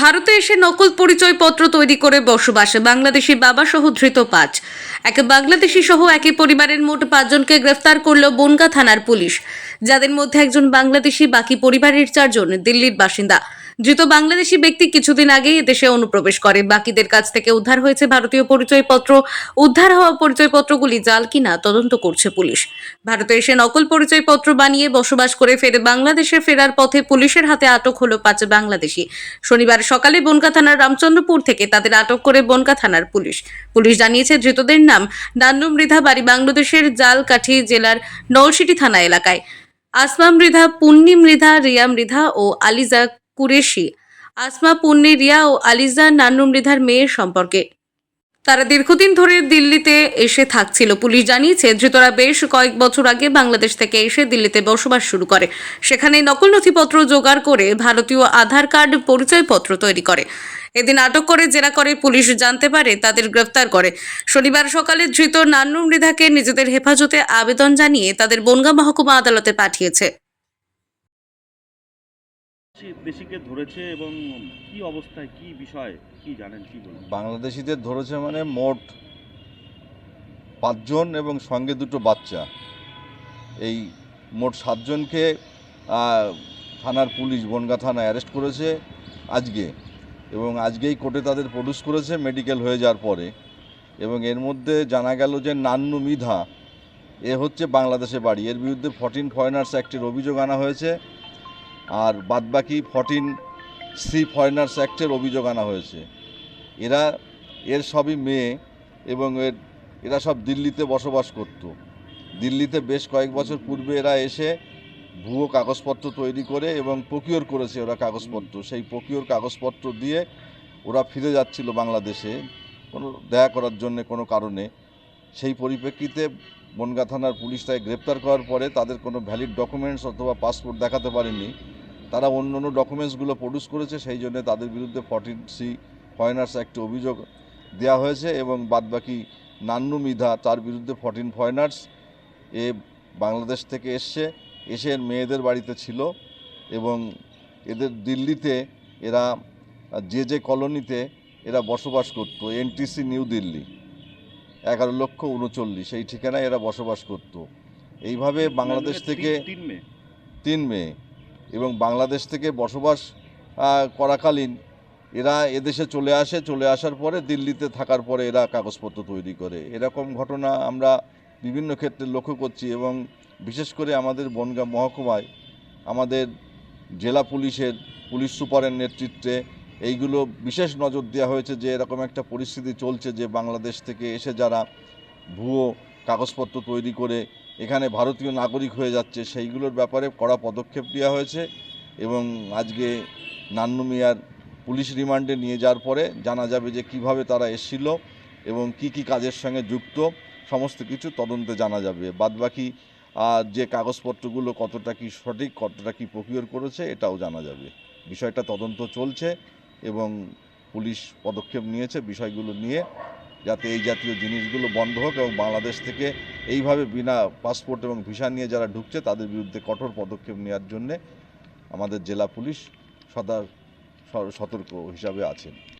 ভারতে এসে নকল পরিচয়পত্র তৈরি করে বসবাসে, বাংলাদেশি বাবা সহ ধৃত পাঁচ। এক বাংলাদেশি সহ একই পরিবারের মোট পাঁচজনকে গ্রেফতার করল বনগা থানার পুলিশ। যাদের মধ্যে একজন বাংলাদেশি, বাকি পরিবারের চারজন দিল্লির বাসিন্দা। ধৃত বাংলাদেশি ব্যক্তি কিছুদিন আগেই দেশে অনুপ্রবেশ করে। বাকিদের কাছ থেকে উদ্ধার হয়েছে ভারতীয় পরিচয়পত্র। উদ্ধার হওয়া পরিচয়পত্রগুলি জাল কিনা তদন্ত করছে পুলিশ। ভারতে এসে নকল পরিচয়পত্র বানিয়ে বসবাস করে ফেরে বাংলাদেশে ফেরার পথে পুলিশের হাতে আটক হলো পাঁচ বাংলাদেশি। শনিবার সকালে বনকা থানার রামচন্দ্রপুর থেকে তাদের আটক করে বনকা থানার পুলিশ। পুলিশ জানিয়েছে ধৃতদের নাম নান্নু মৃধা, বাড়ি বাংলাদেশের জালকাঠি জেলার নলসিটি থানা এলাকায়। আসমা মৃধা, পুন্নি মৃধা, রিয়া মৃধা ও আলিজা কুরেশি, আসমা, পুন্নি, রিয়া ও আলিজা নান্নু মৃধার মেয়ের সম্পর্কে। তারা দীর্ঘদিন ধরে দিল্লিতে এসে থাকছিল। পুলিশ জানিয়েছে, ধৃতরা বেশ কয়েক বছর আগে বাংলাদেশ থেকে এসে দিল্লিতে বসবাস শুরু করে। সেখানে নকল নথিপত্র জোগাড় করে ভারতীয় আধার কার্ড পরিচয়পত্র তৈরি করে। এদিন আটক করে জেরা করে পুলিশ জানতে পারে, তাদের গ্রেফতার করে। শনিবার সকালে ধৃত নান্নু মৃধাকে নিজেদের হেফাজতে আবেদন জানিয়ে তাদের বনগাঁ মহকুমা আদালতে পাঠিয়েছে। দেশিকে ধরেছে এবং কি অবস্থায়, কি বিষয়, কি জানেন, কি বাংলাদেশিদের ধরেছে মানে মোট পাঁচজন এবং সঙ্গে দুটো বাচ্চা। এই মোট সাতজনকে থানার পুলিশ বনগা থানা অ্যারেস্ট করেছে আজকে এবং আজকেই কোর্টে তাদের প্রডিউস করেছে মেডিকেল হয়ে যাওয়ার পরে এবং এর মধ্যে জানা গেল যে নান্নু মিধা, এ হচ্ছে বাংলাদেশে বাড়ি। এর বিরুদ্ধে ফর্টিন ফরেনার্স অ্যাক্টের অভিযোগ আনা হয়েছে। আর বাদবাকি ফর্টিন সি ফরেনার্স অ্যাক্টের অভিযোগ আনা হয়েছে। এরা, এর সবই মেয়ে এবং এর, এরা সব দিল্লিতে বসবাস করত। দিল্লিতে বেশ কয়েক বছর পূর্বে এরা এসে ভুয়ো কাগজপত্র তৈরি করে এবং প্রকিওর করেছে ওরা কাগজপত্র। সেই প্রকিওর কাগজপত্র দিয়ে ওরা ফিরে যাচ্ছিল বাংলাদেশে কোনো, দেখা করার জন্য কোনো কারণে। সেই পরিপ্রেক্ষিতে বনগা থানার পুলিশ তাকে গ্রেপ্তার করার পরে তাদের কোনো ভ্যালিড ডকুমেন্টস অথবা পাসপোর্ট দেখাতে পারেনি। তারা অন্য অন্য ডকুমেন্টসগুলো প্রডিউস করেছে, সেই জন্য তাদের বিরুদ্ধে ফর্টিন সি ফরেনার্স একটি অভিযোগ দেওয়া হয়েছে এবং বাদবাকি নান্নু মিধা, তার বিরুদ্ধে ফর্টিন ফরেনার্স এ বাংলাদেশ থেকে এসছে, এসে মেয়েদের বাড়িতে ছিল এবং এদের দিল্লিতে এরা, যে যে কলোনিতে এরা বসবাস করতো, এনটিসি নিউ দিল্লি। এগারো লক্ষ উনচল্লিশ। এই ঠিকানায় এরা বসবাস করত। এইভাবে বাংলাদেশ থেকে তিন মেয়ে এবং বাংলাদেশ থেকে বসবাস করাকালীন এরা এদেশে চলে আসে। চলে আসার পরে দিল্লিতে থাকার পরে এরা কাগজপত্র তৈরি করে। এরকম ঘটনা আমরা বিভিন্ন ক্ষেত্রে লক্ষ্য করছি এবং বিশেষ করে আমাদের বনগাঁ মহকুমায় আমাদের জেলা পুলিশের পুলিশ সুপারের নেতৃত্বে এইগুলো বিশেষ নজর দেওয়া হয়েছে যে এরকম একটা পরিস্থিতি চলছে যে বাংলাদেশ থেকে এসে যারা ভুয়ো কাগজপত্র তৈরি করে এখানে ভারতীয় নাগরিক হয়ে যাচ্ছে, সেইগুলোর ব্যাপারে কড়া পদক্ষেপ নেওয়া হয়েছে এবং আজকে নান্নু মিয়ার পুলিশ রিমান্ডে নিয়ে যাওয়ার পরে জানা যাবে যে কীভাবে তারা এসেছিল এবং কি কি কাজের সঙ্গে যুক্ত, সমস্ত কিছু তদন্তে জানা যাবে। বাদবাকি যে কাগজপত্রগুলো কতটা কি সঠিক, কতটা কি প্রকিওর করেছে, এটাও জানা যাবে। বিষয়টা তদন্ত চলছে। এবং পুলিশ পদক্ষেপ নিয়েছে বিষয়গুলো নিয়ে যাতে এই জাতীয় জিনিসগুলো বন্ধ হোক এবং বাংলাদেশ থেকে এইভাবে বিনা পাসপোর্ট এবং ভিসা নিয়ে যারা ঢুকছে তাদের বিরুদ্ধে কঠোর পদক্ষেপ নেওয়ার জন্যে আমাদের জেলা পুলিশ সদা সতর্ক হিসাবে আছেন।